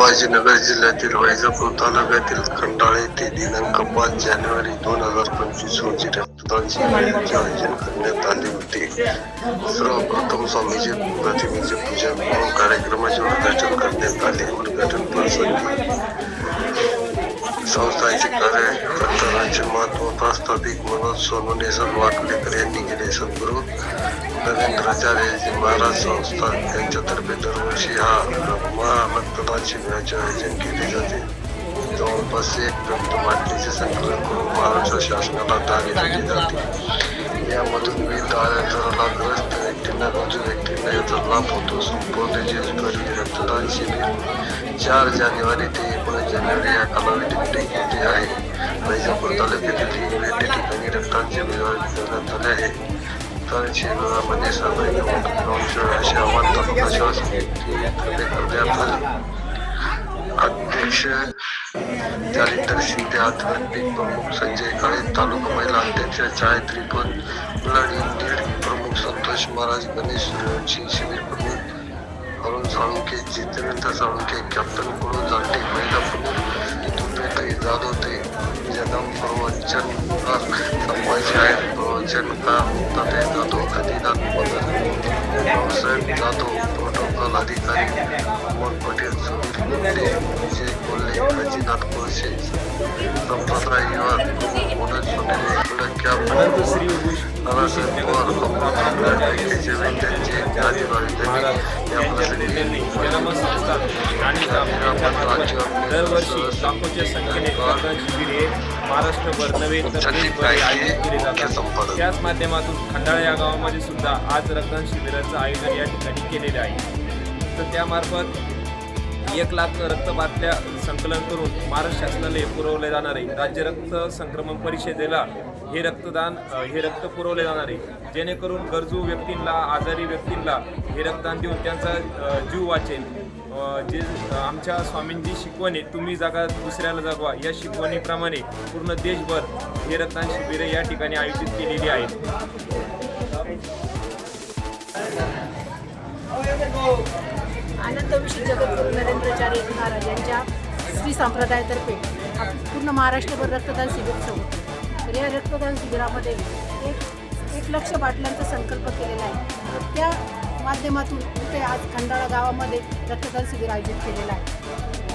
संभाजीनगर जिल्ह्यातील वैजापूर तालुक्यातील खंडाळे येथे दिनांक पाच जानेवारी दोन हजार पंचवीस रोजी रक्तदान शिबिराचे आयोजन करण्यात आले होते. सर्वप्रथम स्वामीचे प्रतिमेचे पूजन करून कार्यक्रमाचे उद्घाटन करण्यात आले. उद्घाटन प्रसंगी संस्थांचे कार्य करतानाचे महत्त्व प्रास्ताविक मनोज सोनवणे सर वाकडेकर यांनी केले. सद्गुरू नरेंद्राचार्यजी महाराज संस्था यांच्यातर्फे दरवर्षी हा रक्तदान शिबिराचे आयोजन केले जाते जवळपास एक रक्त वाटणीचे संकलन करून महाराष्ट्र शासनाला दावे दिली जाते यामधून विविध आजाराला ग्रस्त व्यक्तींना गरजू व्यक्तींना याचा लाभ होतो संपूर्ण देशभरी रक्तदान शिबिर चार जानेवारी ते एकोणीस जानेवारी या कालावधीत होते आहे वैजापूर तालुक्यातील विविध ठिकाणी रक्तदान शिबिर करण्यात आले आहे शिबिरामध्ये सहभागी होऊन असे आवाहन तालुका शासनाने करण्यात आले अध्यक्ष जालिंदर शिंदे आध्यात्मिक प्रमुख संजय काळे तालुका महिला अध्यक्ष गायत्री पण लीड प्रमुख संतोष महाराज गणेश सूर्यवंशी शिबिर प्रमुख अरुण साळुंके जितेंद्र साळुंके कॅप्टन कुळू जाटे महिला प्रमुख दुर्गाताई जाधव ते जगम प्रवचन संभाजी ಸಂಚಾಲಕ ಪ್ರೊಫೆಸರ್ ಜಾಧವ್ ಪ್ರೋಟೋಕಲ್ ಅಧಿಕಾರಿ ಮೋಹನ್ ಪಟೇಲ್ ಸುಧೀರ್ ಗುಪ್ತೆ ವಿಜಯ್ ಕೊಲ್ಲೆ ಕಾಜಿನಾಥ್ ಕೋಶಿ ಸಂಪತ್ರ ಇವರ್ ಮನೋಜ್ ಪಟೇಲ್ ಸುಲಕ್ಯ ನಾರಾಯಣ ಪವಾರ್ ಅಮೃತ ಅಂಬೇಡ್ಕರ್ ಕೆ ಜೆ ವಿದ್ಯಾರ್ಥಿ ರಾಜೀವ್ दरवर्षी लाखोच्या संख्येने रक्तदान शिबिर हे महाराष्ट्रभर नव्हे तर देशभर आयोजित केले जातात. त्याच माध्यमातून खंडाळा या गावामध्ये सुद्धा आज रक्तदान शिबिराचं आयोजन या ठिकाणी केलेले आहे. तर त्यामार्फत एक लाख रक्तबाटल्या संकलन करून महाराष्ट्र शासनाला हे पुरवले जाणार आहे. राज्य रक्त संक्रमण परिषदेला हे रक्तदान हे रक्त पुरवले जाणार आहे. जेणेकरून गरजू व्यक्तींना आजारी व्यक्तींना हे रक्तदान देऊन त्यांचा जीव वाचेल. जे आमच्या स्वामींची शिकवण आहे तुम्ही जगा दुसऱ्याला जगवा. या शिकवणीप्रमाणे पूर्ण देशभर हे रक्तदान शिबिरे या ठिकाणी आयोजित केलेली आहेत. आनंद विषय जगद्गुरू नरेंद्राचार्य महाराज यांच्या श्री संप्रदायातर्फे पूर्ण महाराष्ट्रभर रक्तदान शिबिर सुरू होतं. तर या रक्तदान शिबिरामध्ये एक एक लक्ष बाटल्यांचा संकल्प केलेला आहे. त्या माध्यमातून इथे आज खंडाळा गावामध्ये रक्तदान शिबिर आयोजित केलेलं आहे.